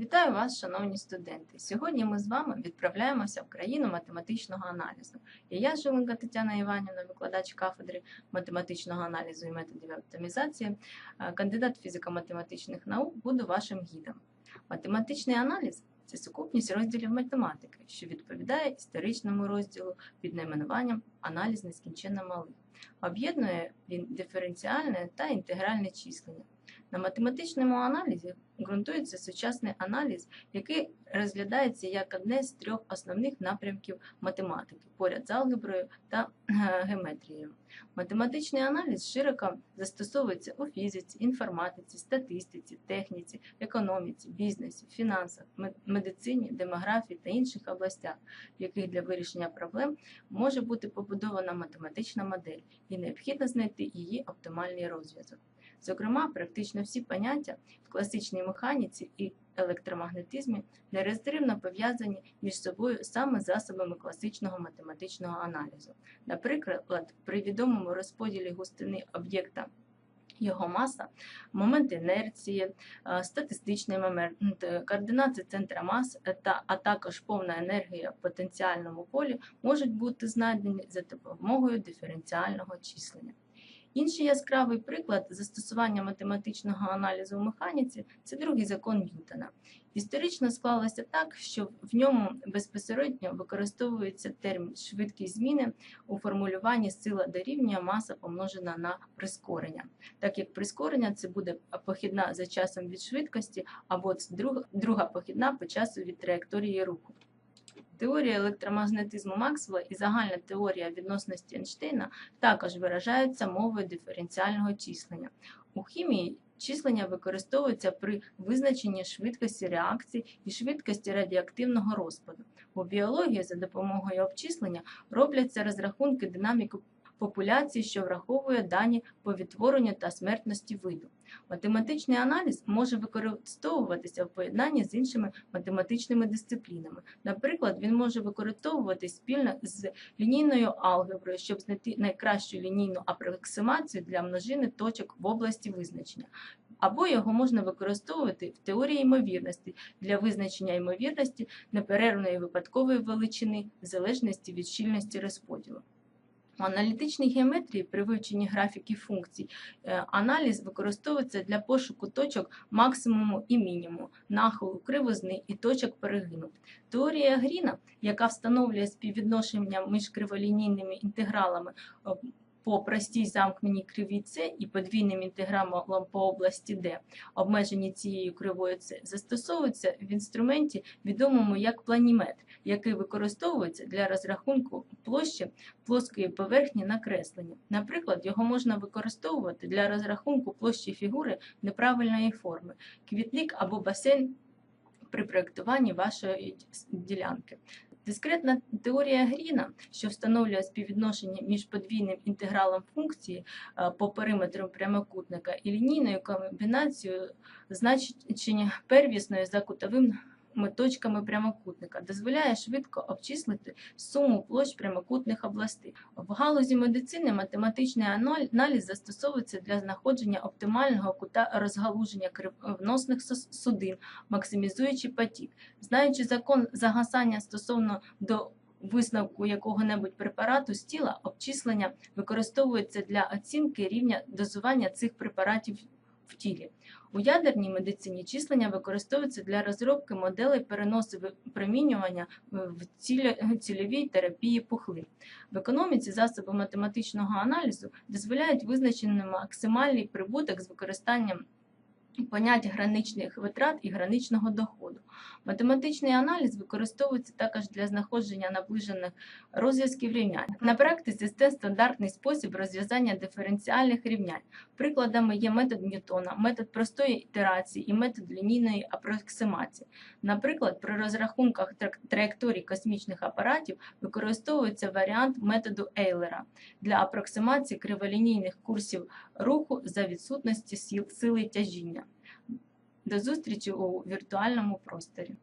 Вітаю вас, шановні студенти! Сьогодні ми з вами відправляємося в країну математичного аналізу. І я, Жиленка Тетяна Іванівна, викладач кафедри математичного аналізу і методів оптимізації, е, кандидат фізико-математичних наук, буду вашим гідом. Математичний аналіз це сукупність розділів математики, що відповідає історичному розділу під найменуванням аналіз нескінченно малий. Об'єднує він диференціальне та інтегральне числення. На математичному аналізі ґрунтується сучасний аналіз, який розглядається як одне з трьох основних напрямків математики поряд з алгеброю та е, геометрією. Математичний аналіз широко застосовується у фізиці, інформатиці, статистиці, техніці, економіці, бізнесі, фінансах, медицині, демографії та інших областях, в яких для вирішення проблем може бути побудована математична модель і необхідно знайти її оптимальний розв'язок. Зокрема, практично всі поняття в класичній механіці і електромагнетизмі нерозривно пов'язані між собою саме засобами класичного математичного аналізу. Наприклад, при відомому розподілі густини об'єкта його маса, момент інерції, е, статистичний момент, координати центра мас е, та а також повна енергія в потенціальному полі можуть бути знайдені за допомогою диференціального числення. Інший яскравий приклад застосування математичного аналізу в механіці це другий закон Ньютона. Історично склалося так, що в ньому безпосередньо використовується термін швидкість зміни у формулюванні сила дорівнює маса помножена на прискорення, так як прискорення це буде похідна за часом від швидкості, або друга, друга похідна по часу від траєкторії руху. Теорія електромагнетизму Максвелла і загальна теорія відносності Ейнштейна також виражаються мовою диференціального числення. У хімії числення використовується при визначенні швидкості реакцій і швидкості радіоактивного розпаду. У біології за допомогою обчислення робляться розрахунки динаміки популяції, що враховує дані по відтворенню та смертності виду. Математичний аналіз може використовуватися в поєднанні з іншими математичними дисциплінами. Наприклад, він може використовуватись спільно з лінійною алгеброю, щоб знайти найкращу лінійну апроксимацію для множини точок в області визначення. Або його можна використовувати в теорії ймовірності для визначення ймовірності неперервної випадкової величини в залежності від щільності розподілу. У аналітичній геометрії при вивченні графіків функцій е, аналіз використовується для пошуку точок максимуму і мінімуму, нахилу кривозни і точок перегину. Теорія Гріна, яка встановлює співвідношення між криволінійними інтегралами по простій замкненій кривій і подвійним інтегралом по області Д, обмежені цією кривою С, застосовується в інструменті, відомому як планіметр, який використовується для розрахунку площі плоскої поверхні накреслення. Наприклад, його можна використовувати для розрахунку площі фігури неправильної форми, квітник або басейн при проєктуванні вашої ділянки. Дискретна теорія Гріна, що встановлює співвідношення між подвійним інтегралом функції е, по периметру прямокутника і лінійною комбінацією значення первісною за кутовими точками прямокутника, дозволяє швидко обчислити суму площ прямокутних областей. В галузі медицини математичний аналіз застосовується для знаходження оптимального кута розгалуження кривоносних судин, максимізуючи потік. Знаючи закон загасання стосовно до висновку якого-небудь препарату з тіла, обчислення використовується для оцінки рівня дозування цих препаратів в тілі. У ядерній медицині числення використовуються для розробки моделей переносу випромінювання в цільовій терапії пухлин. В економіці засоби математичного аналізу дозволяють визначити максимальний прибуток з використанням понять граничних витрат і граничного доходу. Математичний аналіз використовується також для знаходження наближених розв'язків рівнянь. На практиці це стандартний спосіб розв'язання диференціальних рівнянь. Прикладами є метод Ньютона, метод простої ітерації і метод лінійної апроксимації. Наприклад, при розрахунках траєкторій космічних апаратів використовується варіант методу Ейлера для апроксимації криволінійних курсів руху за відсутності сил, сили тяжіння. До зустрічі у віртуальному просторі.